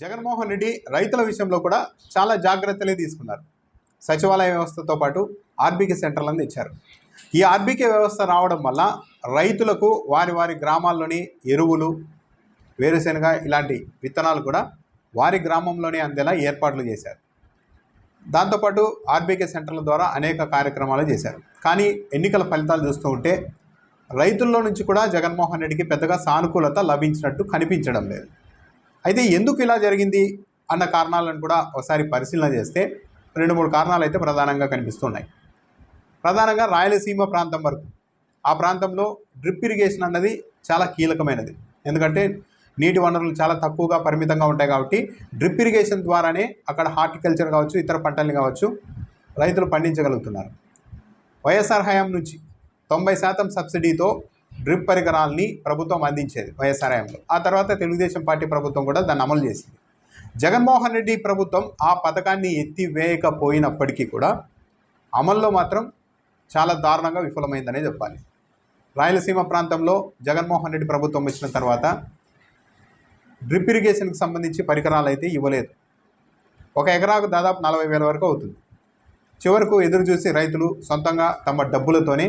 జగన్మోహన్ రెడ్డి రైతుల విషయంలో కూడా చాలా జాగ్రత్తలే తీసుకున్నారు. సచివాలయ వ్యవస్థతో పాటు ఆర్బీకే సెంటర్లను తెచ్చారు ఈ ఆర్బీకే వ్యవస్థ రావడం వల్ల రైతులకు వారి వారి గ్రామాల్లోని ఎరువులు వేరుశెనగ ఇలాంటి విత్తనాలు కూడా వారి గ్రామంలోనే అందేలా ఏర్పాట్లు చేశారు. దాంతోపాటు ఆర్బీకే సెంటర్ల ద్వారా అనేక కార్యక్రమాలు చేశారు. కానీ ఎన్నికల ఫలితాలు చూస్తూ ఉంటే రైతుల్లో నుంచి కూడా జగన్మోహన్ రెడ్డికి పెద్దగా సానుకూలత లభించినట్టు కనిపించడం లేదు. అయితే ఎందుకు ఇలా జరిగింది అన్న కారణాలను కూడా ఒకసారి పరిశీలన చేస్తే రెండు మూడు కారణాలు అయితే ప్రధానంగా కనిపిస్తున్నాయి. ప్రధానంగా రాయలసీమ ప్రాంతం వరకు. ఆ ప్రాంతంలో డ్రిప్ ఇరిగేషన్ అన్నది చాలా కీలకమైనది. ఎందుకంటే నీటి వనరులు చాలా తక్కువగా పరిమితంగా ఉంటాయి కాబట్టి డ్రిప్ ఇరిగేషన్ ద్వారానే అక్కడ హార్టికల్చర్ కావచ్చు ఇతర పంటల్ని కావచ్చు రైతులు పండించగలుగుతున్నారు. వైఎస్ఆర్ హయాం నుంచి తొంభై శాతం సబ్సిడీతో డ్రిప్ పరికరాల్ని ప్రభుత్వం అందించేది వైఎస్ఆర్ ఆ తర్వాత తెలుగుదేశం పార్టీ ప్రభుత్వం కూడా దాన్ని అమలు చేసింది. జగన్మోహన్ రెడ్డి ప్రభుత్వం ఆ పథకాన్ని ఎత్తివేయకపోయినప్పటికీ కూడా అమల్లో మాత్రం చాలా దారుణంగా విఫలమైందనే చెప్పాలి. రాయలసీమ ప్రాంతంలో జగన్మోహన్ రెడ్డి ప్రభుత్వం వచ్చిన తర్వాత డ్రిప్ ఇరిగేషన్కి సంబంధించి పరికరాలు అయితే ఇవ్వలేదు. ఒక ఎకరాకు దాదాపు నలభై వేల వరకు అవుతుంది. చివరకు ఎదురు చూసి రైతులు సొంతంగా తమ డబ్బులతోనే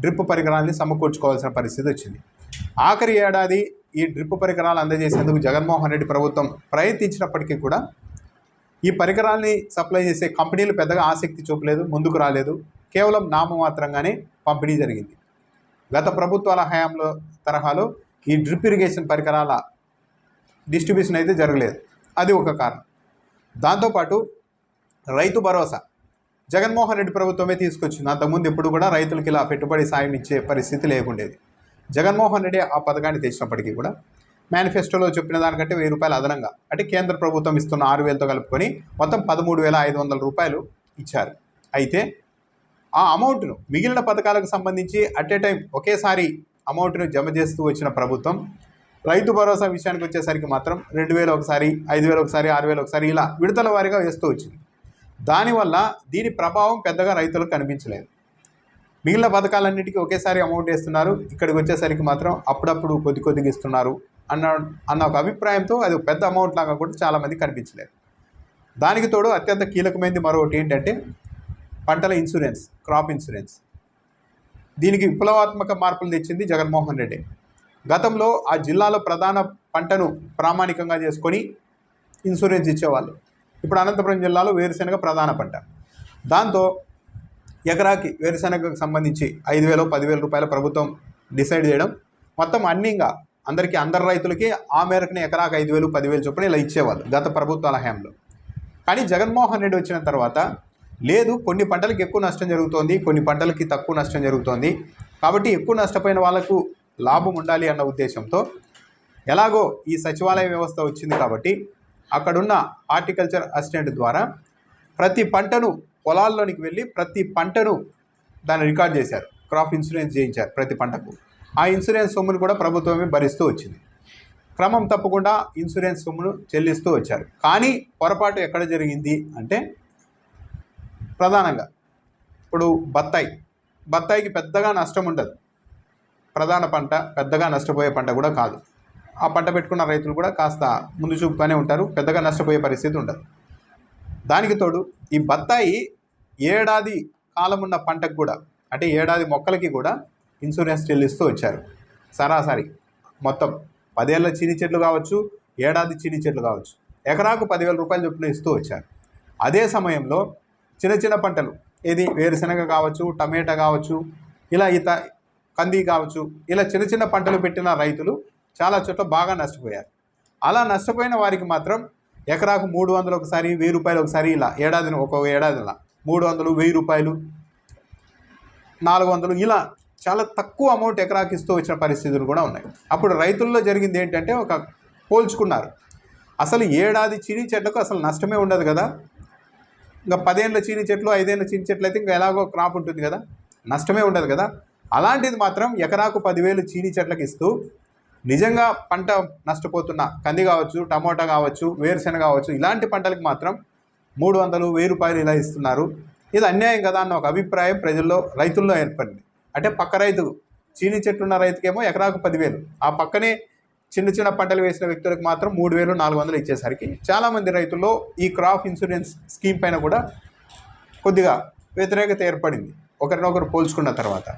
డ్రిప్ పరికరాల్ని సమకూర్చుకోవాల్సిన పరిస్థితి వచ్చింది. ఆఖరి ఏడాది ఈ డ్రిప్ పరికరాలు అందజేసేందుకు జగన్మోహన్ రెడ్డి ప్రభుత్వం ప్రయత్నించినప్పటికీ కూడా ఈ పరికరాల్ని సప్లై చేసే కంపెనీలు పెద్దగా ఆసక్తి చూపలేదు ముందుకు రాలేదు. కేవలం నామమాత్రంగానే పంపిణీ జరిగింది. గత ప్రభుత్వాల హయాంలో తరహాలో ఈ డ్రిప్ ఇరిగేషన్ పరికరాల డిస్ట్రిబ్యూషన్ అయితే జరగలేదు. అది ఒక కారణం. దాంతోపాటు రైతు భరోసా. జగన్మోహన్ రెడ్డి ప్రభుత్వమే తీసుకొచ్చింది. అంతకుముందు ఎప్పుడు కూడా రైతులకు ఇలా పెట్టుబడి సాయం ఇచ్చే పరిస్థితి లేకుండేది. జగన్మోహన్ రెడ్డి ఆ పథకాన్ని తెచ్చినప్పటికీ కూడా మేనిఫెస్టోలో చెప్పిన దానికంటే వెయ్యి రూపాయలు అదనంగా అంటే కేంద్ర ప్రభుత్వం ఇస్తున్న ఆరు వేలతో కలుపుకొని మొత్తం పదమూడు వేల ఐదు వందల రూపాయలు ఇచ్చారు. అయితే ఆ అమౌంట్ను మిగిలిన పథకాలకు సంబంధించి అట్ ఏ టైం ఒకేసారి అమౌంట్ను జమ చేస్తూ వచ్చిన ప్రభుత్వం రైతు భరోసా విషయానికి వచ్చేసరికి మాత్రం రెండు వేలు ఒకసారి ఐదు వేలు ఒకసారి ఆరు వేలు ఒకసారి ఇలా విడతల వారీగా వేస్తూ వచ్చింది. దానివల్ల దీని ప్రభావం పెద్దగా రైతులకు కనిపించలేదు. మిగిలిన పథకాలన్నిటికీ ఒకేసారి అమౌంట్ వేస్తున్నారు. ఇక్కడికి వచ్చేసరికి మాత్రం అప్పుడప్పుడు కొద్ది కొద్దిగా ఇస్తున్నారు అన్న అన్న ఒక అభిప్రాయంతో అది పెద్ద అమౌంట్ లాగా కూడా చాలామంది కనిపించలేదు. దానికి తోడు అత్యంత కీలకమైనది మరొకటి ఏంటంటే పంటల ఇన్సూరెన్స్ క్రాప్ ఇన్సూరెన్స్ దీనికి విప్లవాత్మక మార్పులు తెచ్చింది జగన్మోహన్ రెడ్డి. గతంలో ఆ జిల్లాలో ప్రధాన పంటను ప్రామాణికంగా చేసుకొని ఇన్సూరెన్స్ ఇచ్చేవాళ్ళు. ఇప్పుడు అనంతపురం జిల్లాలో వేరుశెనగ ప్రధాన పంట. దాంతో ఎకరాకి వేరుశెనగకు సంబంధించి ఐదు వేలు పదివేల రూపాయల ప్రభుత్వం డిసైడ్ చేయడం మొత్తం అన్నీగా అందరికీ అందరు రైతులకి ఆ మేరకునే ఎకరాకు ఐదు వేలు పదివేలు చొప్పున ఇలా ఇచ్చేవాళ్ళు గత ప్రభుత్వాల హయాంలో. కానీ జగన్మోహన్ రెడ్డి వచ్చిన తర్వాత లేదు కొన్ని పంటలకు ఎక్కువ నష్టం జరుగుతోంది కొన్ని పంటలకి తక్కువ నష్టం జరుగుతోంది. కాబట్టి ఎక్కువ నష్టపోయిన వాళ్ళకు లాభం ఉండాలి అన్న ఉద్దేశంతో ఎలాగో ఈ సచివాలయ వ్యవస్థ వచ్చింది కాబట్టి అక్కడున్న హార్టికల్చర్ అసిస్టెంట్ ద్వారా ప్రతి పంటను పొలాల్లోనికి వెళ్ళి ప్రతి పంటను దాన్ని రికార్డ్ చేశారు. క్రాప్ ఇన్సూరెన్స్ చేయించారు ప్రతి పంటకు. ఆ ఇన్సూరెన్స్ సొమ్మును కూడా ప్రభుత్వమే భరిస్తూ వచ్చింది. క్రమం తప్పకుండా ఇన్సూరెన్స్ సొమ్మును చెల్లిస్తూ వచ్చారు. కానీ పొరపాటు ఎక్కడ జరిగింది అంటే ప్రధానంగా ఇప్పుడు బత్తాయి. బత్తాయికి పెద్దగా నష్టం ఉండదు. ప్రధాన పంట పెద్దగా నష్టపోయే పంట కూడా కాదు. ఆ పంట పెట్టుకున్న రైతులు కూడా కాస్త ముందు చూపుగానే ఉంటారు. పెద్దగా నష్టపోయే పరిస్థితి ఉండదు. దానికి తోడు ఈ బత్తాయి ఏడాది కాలం ఉన్న పంటకు కూడా అంటే ఏడాది మొక్కలకి కూడా ఇన్సూరెన్స్ చెల్లిస్తూ వచ్చారు. సరాసరి మొత్తం పదేళ్ళ చీని చెట్లు కావచ్చు ఏడాది చీని చెట్లు కావచ్చు ఎకరాకు పదివేల రూపాయలు చొప్పున ఇస్తూ వచ్చారు. అదే సమయంలో చిన్న చిన్న పంటలు ఏది వేరుశనగ కావచ్చు టమాటా కావచ్చు ఇలా ఇత కంది కావచ్చు ఇలా చిన్న చిన్న పంటలు పెట్టిన రైతులు చాలా చోట్ల బాగా నష్టపోయారు. అలా నష్టపోయిన వారికి మాత్రం ఎకరాకు మూడు వందలు ఒకసారి వెయ్యి రూపాయలు ఒకసారి ఇలా ఏడాదిని ఒక ఏడాదిలా మూడు వందలు వెయ్యి రూపాయలు నాలుగు వందలు ఇలా చాలా తక్కువ అమౌంట్ ఎకరాకి ఇస్తూ వచ్చిన పరిస్థితులు కూడా ఉన్నాయి. అప్పుడు రైతుల్లో జరిగింది ఏంటంటే ఒక పోల్చుకున్నారు. అసలు ఏడాది చీని చెట్లకు అసలు నష్టమే ఉండదు కదా. ఇంకా పదేళ్ళ చీని చెట్లు ఐదేళ్ళ చీని చెట్లు అయితే ఇంకా ఎలాగో క్రాప్ ఉంటుంది కదా. నష్టమే ఉండదు కదా. అలాంటిది మాత్రం ఎకరాకు పదివేలు చీని చెట్లకు ఇస్తూ నిజంగా పంట నష్టపోతున్న కంది కావచ్చు టమోటా కావచ్చు వేరుశెనగ కావచ్చు ఇలాంటి పంటలకు మాత్రం మూడు వందలు వెయ్యి రూపాయలు ఇలా ఇస్తున్నారు. ఇది అన్యాయం కదా అన్న ఒక అభిప్రాయం ప్రజల్లో రైతుల్లో ఏర్పడింది. అంటే పక్క రైతు చీని చెట్టు ఉన్న రైతుకేమో ఎకరాకు పదివేలు. ఆ పక్కనే చిన్న చిన్న పంటలు వేసిన వ్యక్తులకు మాత్రం మూడు వేలు నాలుగు వందలు ఇచ్చేసరికి చాలామంది రైతుల్లో ఈ క్రాప్ ఇన్సూరెన్స్ స్కీమ్ పైన కూడా కొద్దిగా వ్యతిరేకత ఏర్పడింది. ఒకరినొకరు పోల్చుకున్న తర్వాత.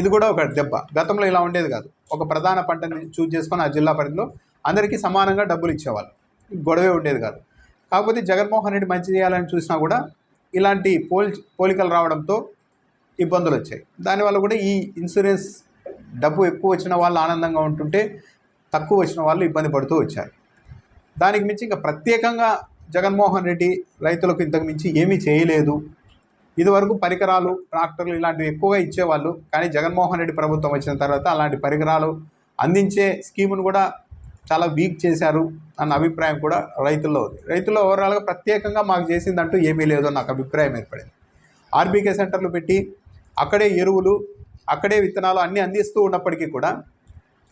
ఇది కూడా ఒక దెబ్బ. గతంలో ఇలా ఉండేది కాదు. ఒక ప్రధాన పంటని చూజ్ చేసుకొని ఆ జిల్లా పరిధిలో అందరికీ సమానంగా డబ్బులు ఇచ్చేవాళ్ళు. గొడవే ఉండేది కాదు. కాకపోతే జగన్మోహన్ రెడ్డి మంచి చేయాలని చూసినా కూడా ఇలాంటి పోల్ పోలికలు రావడంతో ఇబ్బందులు వచ్చాయి. దానివల్ల కూడా ఈ ఇన్సూరెన్స్ డబ్బు ఎక్కువ వచ్చిన వాళ్ళు ఆనందంగా ఉంటుంటే తక్కువ వచ్చిన వాళ్ళు ఇబ్బంది పడుతూ వచ్చారు. దానికి మించి ఇంకా ప్రత్యేకంగా జగన్మోహన్ రెడ్డి రైతులకు ఇంతకు మించి ఏమీ చేయలేదు. ఇదివరకు పరికరాలు ట్రాక్టర్లు ఇలాంటివి ఎక్కువగా ఇచ్చేవాళ్ళు. కానీ జగన్మోహన్ రెడ్డి ప్రభుత్వం వచ్చిన తర్వాత అలాంటి పరికరాలు అందించే స్కీమును కూడా చాలా వీక్ చేశారు అన్న అభిప్రాయం కూడా రైతుల్లో ఉంది. రైతుల్లో ఓవరాల్గా ప్రత్యేకంగా మాకు చేసిందంటూ ఏమీ లేదు నాకు అభిప్రాయం ఏర్పడింది. ఆర్బీకే సెంటర్లు పెట్టి అక్కడే ఎరువులు అక్కడే విత్తనాలు అన్నీ అందిస్తూ ఉన్నప్పటికీ కూడా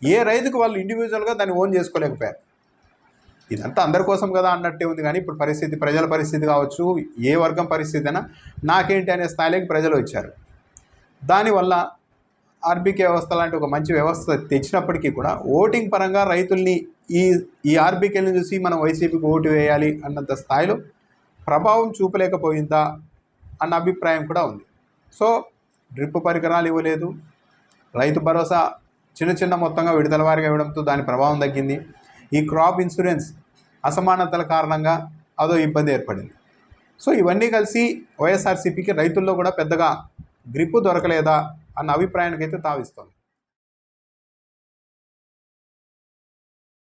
ఏ రైతుకు వాళ్ళు ఇండివిజువల్గా దాన్ని ఓన్ చేసుకోలేకపోయారు. ఇదంతా అందరి కోసం కదా అన్నట్టే ఉంది కానీ ఇప్పుడు పరిస్థితి ప్రజల పరిస్థితి కావచ్చు ఏ వర్గం పరిస్థితి అయినా నాకేంటి అనే స్థాయిలోకి ప్రజలు వచ్చారు. దానివల్ల ఆర్బీకే వ్యవస్థ లాంటి ఒక మంచి వ్యవస్థ తెచ్చినప్పటికీ కూడా ఓటింగ్ పరంగా రైతుల్ని ఈ ఈ ఆర్బీకేని చూసి మనం వైసీపీకి ఓటు వేయాలి అన్నంత స్థాయిలో ప్రభావం చూపలేకపోయిందా అన్న అభిప్రాయం కూడా ఉంది. సో డ్రిప్ పరికరాలు ఇవ్వలేదు. రైతు భరోసా చిన్న చిన్న మొత్తంగా విడుదల వారిగా ఇవ్వడంతో దాని ప్రభావం తగ్గింది. ఈ క్రాప్ ఇన్సూరెన్స్ అసమానతల కారణంగా అదో ఇబ్బంది ఏర్పడింది. సో ఇవన్నీ కలిసి వైఎస్ఆర్సీపీకి రైతుల్లో కూడా పెద్దగా గ్రిప్పు దొరకలేదా అన్న అభిప్రాయానికైతే తావిస్తోంది.